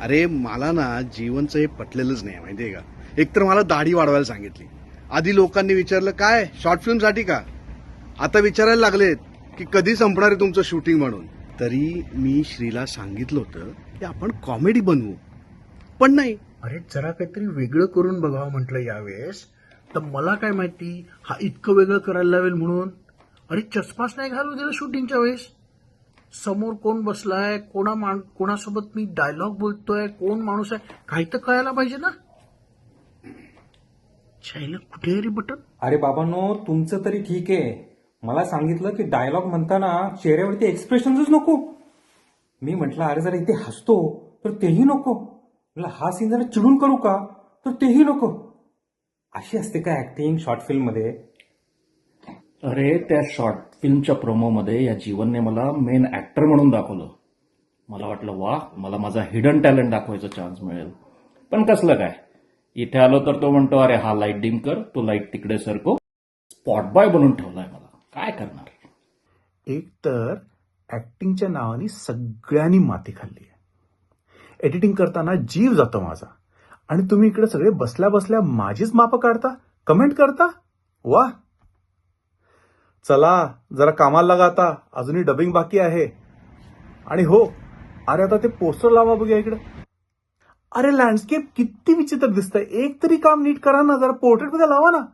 अरे मला ना जीवनचं हे पटलेलंच नाही माहितीये का? एकतर मला दाढी वाढवायला सांगितली. आधी लोकांनी विचारलं काय शॉर्ट फिल्मसाठी का? आता विचारायला लागलेत की कधी संपणार आहे तुमचं शूटिंग म्हणून. तरी मी श्रीला सांगितलं होतं की आपण कॉमेडी बनवू. पण नाही. अरे जरा काहीतरी वेगळं करून बघावं म्हटलं यावेळेस. तर मला काय माहिती हा इतकं वेगळं करायला लावेल म्हणून? अरे चष्माच नाही घालू दिलं शूटिंगच्या वेळेस. समोर कोण बसलाय कोणा मान कोणासोबत मी डायलॉग बोलतोय कोण माणूस आहे काही तर कळायला पाहिजे ना? छायला कुठे आहे रे बटन? अरे बाबांनो तुमचं तरी ठीक आहे. मला सांगितलं की डायलॉग म्हणताना चेहऱ्यावरती एक्सप्रेशनच नको. मी म्हटलं अरे जरा इथे हसतो तर तेही नको. म्हटलं हा सीन जरा चिडून करू का? तर तेही नको. अशी असते का ऍक्टिंग शॉर्ट फिल्ममध्ये? अरे त्या शॉर्ट फिल्मच्या प्रोमोमध्ये या जीवनने मला मेन ऍक्टर म्हणून दाखवलं. मला वाटलं वा मला माझा हिडन टॅलेंट दाखवायचा चान्स मिळेल. पण कसलं काय? इथे आलो तर तो म्हणतो अरे हा लाइट डिम कर तो लाइट तिकडे सरको. स्पॉट बॉय बनून ठेवलाय मला. काय करणार? एक तर ऍक्टिंगच्या नावाने सगळ्यांनी माती खाल्ली आहे. एडिटिंग करताना जीव जातो माझा. आणि तुम्ही इकडे सगळे बसल्या बसल्या माझीच मापं काढता? कमेंट करता? वा चला जरा कामाला लागा आता. अजूनही डबिंग बाकी आहे. आणि हो अरे आता ते पोस्टर लावा बघूया इकडे. अरे लँडस्केप किती विचित्र दिसतंय. एक तरी काम नीट करा ना जरा पोर्ट्रेटमध्ये लावा ना.